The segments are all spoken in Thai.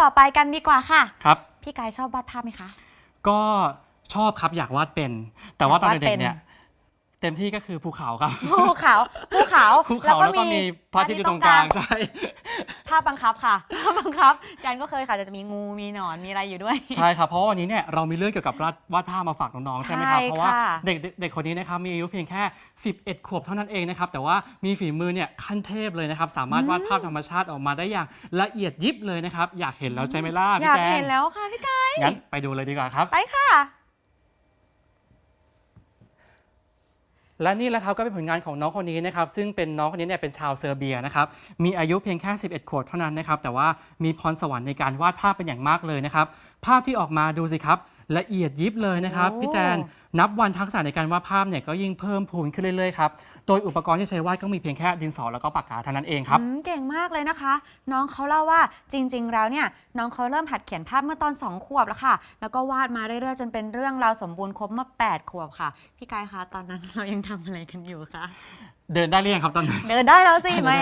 ต่อไปกันดีกว่าค่ะ ครับ พี่กายชอบวาดภาพไหมคะ ก็ชอบครับอยากวาดเป็น แต่ว่าตอนอยากวาดเด็เป็กนๆเนี่ย เต็มที่ก็คือภูเขาครับ ภูเขา ภูเขาภูเขาแล้วก็มีพระอาทิตย์อยู่ตรงกลางใช่ ภาพบังคับค่ะ ภาพบังคับแจนก็เคยค่ะจะมีงูมีหนอนมีอะไรอยู่ด้วย ใช่ครับ เพราะว่าวันนี้เนี่ยเรามีเรื่องเกี่ยวกับวาดวาดภาพมาฝากน้องๆใช่ไหมครับ ใช่เพราะว่าค่ะเด็กเด็กคนนี้นะครับมีอายุเพียงแค่ 11 ขวบเท่านั้นเองนะครับ แต่ว่ามีฝีมือเนี่ยขั้นเทพเลยนะครับ สามารถวาดภาพธรรมชาติออกมาได้อย่างละเอียดยิบเลยนะครับ อยากเห็นแล้วใช่ไหมล่ะอพี่ยากแจเห็นนแล้วค่ะพี่กายงั้นไปดูเลยดีกว่าครับ ไปค่ะ และนี่แหละครับก็เป็นผลงานของน้องคนนี้นะครับซึ่งเป็นน้องคนนี้เนี่ยเป็นชาวเซอร์เบียนะครับมีอายุเพียงแค่ 11 ขวบเท่านั้นนะครับแต่ว่ามีพรสวรรค์ในการวาดภาพเป็นอย่างมากเลยนะครับภาพที่ออกมาดูสิครับ ละเอียดยิบเลยนะครับโอ้พี่แจนนับวันทักษะในการวาดภาพเนี่ยก็ยิ่งเพิ่มพูนขึ้นเรื่อยๆครับโดยอุปกรณ์ที่ใช้วาดก็มีเพียงแค่ดินสอแล้วก็ปากกาเท่านั้นเองครับอืมเก่งมากเลยนะคะ น้องเขาเล่าว่าจริง ๆ แล้วเนี่ยน้องเขาเริ่มหัดเขียนภาพเมื่อตอน 2 ขวบแล้วค่ะ แล้วก็วาดมาเรื่อยๆ จนเป็นเรื่องราวสมบูรณ์ครบเมื่อ 8 ขวบค่ะ พี่กายคะตอนนั้นเรายังทำอะไรกันอยู่คะเดินได้หรือยังครับตอนนี้เดินได้แล้วสิแหม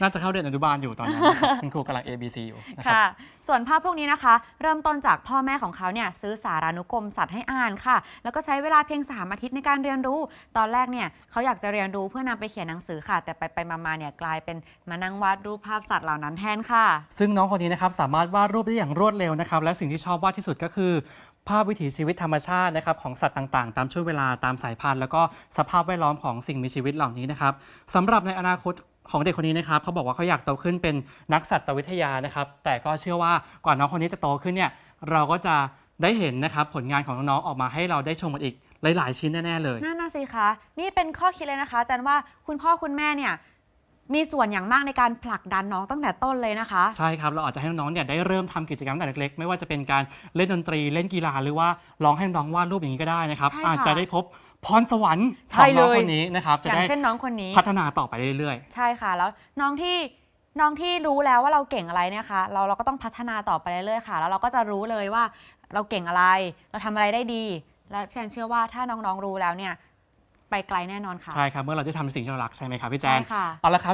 น่าจะเข้าเดือนอนุบาลอยู่ตอนนั้นคุณครูกำลัง A B C อยู่นะครับค่ะ ส่วนภาพพวกนี้นะคะ เริ่มต้นจากพ่อแม่ของเขาเนี่ยซื้อสารานุกรมสัตว์ให้อ่านค่ะ แล้วก็ใช้เวลาเพียง 3 อาทิตย์ในการเรียนรู้ ตอนแรกเนี่ยเขาอยากจะเรียนรู้เพื่อนำไปเขียนหนังสือค่ะ แต่ไปไปๆมาๆเนี่ยกลายเป็นมานั่งวาดรูปภาพสัตว์เหล่านั้นแทนค่ะ ซึ่งน้องคนนี้นะครับสามารถวาดรูปได้อย่างรวดเร็วนะครับ และสิ่งที่ชอบวาดที่สุดก็คือภาพวิถีชีวิตธรรมชาตินะครับของสัตว์ต่างๆ ตามช่วงเวลาตามสายพันธุ์ แล้วก็สภาพแวดล้อมของสิ่งมีชีวิตเหล่านี้นะครับสำหรับในอนาคตของเด็กคนนี้นะครับเขาบอกว่าเขาอยากโตขึ้นเป็นนักสัตววิทยานะครับ แต่ก็เชื่อว่ากว่าน้องคนนี้จะโตขึ้นเนี่ยเราก็จะ ได้เห็นนะครับผลงานของน้องๆออกมาให้เราได้ชมกันอีกหลาย ๆ ชิ้นแน่ๆเลย นั่นน่ะสิคะ นี่เป็นข้อคิดเลยนะคะอาจันว่าคุณพ่อคุณแม่เนี่ยมีส่วนอย่างมากในการผลักดันน้องตั้งแต่ต้นเลยนะคะ ใช่ครับ เราอาจจะให้น้องๆเนี่ยได้เริ่มทำกิจกรรมตั้งแต่เล็กๆ ไม่ว่าจะเป็นการเล่นดนตรีเล่นกีฬาหรือว่าลองให้น้องวาดรูปอย่างนี้ก็ได้นะครับ ใช่ค่ะอาจจะได้พบพรสวรรค์ขใช่องน้องเลย คนนี้นะครับอจะย่างได้เช่นน้องคนนี้ พัฒนาต่อไปเรื่อยใช่ค่ะ แล้วน้องที่น้องที่รู้แล้วว่าเราเก่งอะไรเนี่ยค่ะเราเราก็ต้องพัฒนาต่อไปเรื่อยๆค่ะ แล้วเราก็จะรู้เลยว่าเราเก่งอะไร เราทำอะไรได้ดี และแจนเชื่อว่าถ้าน้องๆรู้แล้วเนี่ย ไปไกลแน่นอนค่ะๆใช่ครับ เมื่อเราได้ทำในสิ่งที่เรารักใช่ไหมครับพี่แจใช่นค่ะ เอาละครับ